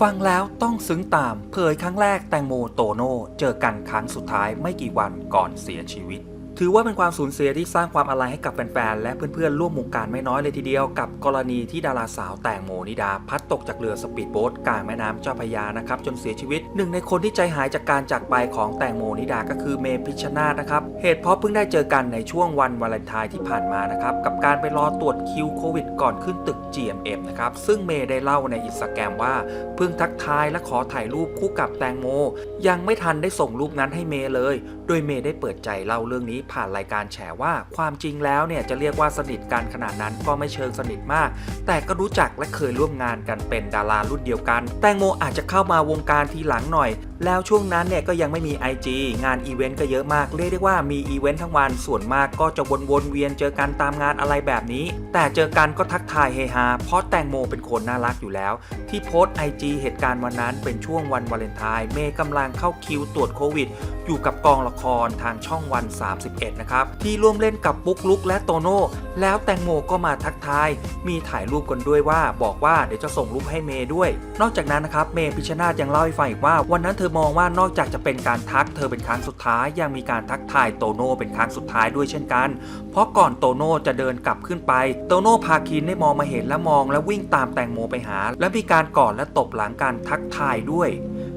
ฟังแล้วต้องซึ้งตามเผยครั้งแรกแตงโมโตโน่เจอกันครั้งสุดท้ายไม่กี่วันก่อนเสียชีวิต ถือว่าเป็นความสูญเสียที่สร้างความอาลัยให้กับแฟนๆ และเพื่อนๆ ร่วมวงการไม่น้อยเลยทีเดียวกับกรณีที่ดาราสาวแตงโมนิดา พัดตกจากเรือสปีดโบ๊ทกลางแม่น้ำเจ้าพยานะครับจนเสียชีวิตหนึ่งในคนที่ใจหายจากการจากไปของแตงโมนิดาก็คือเมพิชชนาธนะครับเหตุเพราะเพิ่งได้เจอกันในช่วงวันวาเลนไทน์ที่ผ่านมานะครับกับการไปรอตรวจคิวโควิดก่อนขึ้นตึก GMM นะครับซึ่งเมย์ได้เล่าในอินสตาแกรมว่าเพิ่งทักทายและขอถ่ายรูปคู่กับแตงโม ยังไม่ทันได้ส่งรูปนั้นให้เมย์เลย โดยเมย์ได้เปิดใจเล่าเรื่องนี้ผ่านรายการแฉว่า ความจริงแล้วเนี่ยจะเรียกว่าสนิทกันขนาดนั้นก็ไม่เชิงสนิทมาก แต่ก็รู้จักและเคยร่วมงานกันเป็นดารารุ่นเดียวกัน แตงโมอาจจะเข้ามาวงการทีหลังหน่อย แล้วช่วงนั้นเนี่ยก็ยังไม่มี IG งานอีเวนต์ก็เยอะมาก เรียกได้ว่ามีอีเวนต์ทั้งวันส่วนมากก็จะวนๆเวียนเจอกันตามงานอะไรแบบนี้ แต่เจอกันก็ทักทายเฮฮาเพราะแตงโมเป็นคนน่ารักอยู่แล้ว ที่โพสต์ IG เหตุการณ์วันนั้นเป็นช่วงวันวาเลนไทน์เมย์กำลังเข้าคิวตรวจโควิด อยู่กับกองละครทางช่องวัน 31 นะครับ ที่ร่วมเล่นกับปุ๊กลุกและโตโน่แล้วแตงโมก็มาทักทาย มีถ่ายรูปกันด้วยว่าบอกว่าเดี๋ยวจะส่งรูปให้เมย์ด้วย นอกจากนั้นนะครับเมย์พิชชนาธยังเล่าให้ฟังอีกว่า วันนั้นเธอมองว่านอกจากจะเป็นการทักเธอเป็นครั้งสุดท้ายยังมีการทักทายโตโน่เป็นครั้งสุดท้ายด้วยเช่นกัน เพราะก่อนโตโน่จะเดินกลับขึ้นไป โตโน่พาคินได้มองมาเห็นและมองและวิ่งตามแตงโมไปหา และมีการกอดและตบหลังการทักทายด้วย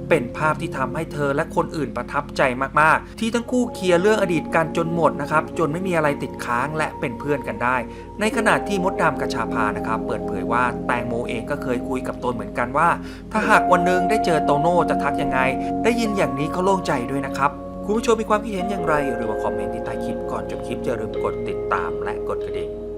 เป็นภาพที่ทำให้เธอและคนอื่นประทับใจมากๆ ที่ทั้งคู่เคลียร์เรื่องอดีตกันจนหมดนะครับจนไม่มีอะไรติดค้างและเป็นเพื่อนกันได้ ในขณะที่มดดำกระชาพานะครับเปิดเผยว่าแตงโมเองก็เคยคุยกับตนเหมือนกันว่า ถ้าหากวันหนึ่งได้เจอโตโน่จะทักยังไง ได้ยินอย่างนี้เขาโล่งใจด้วยนะครับคุณผู้ชมมีความคิดเห็นอย่างไรหรือว่าคอมเมนต์ที่ใต้คลิปก่อนจบคลิปอย่าลืมกดติดตามและกดกระดิ่ง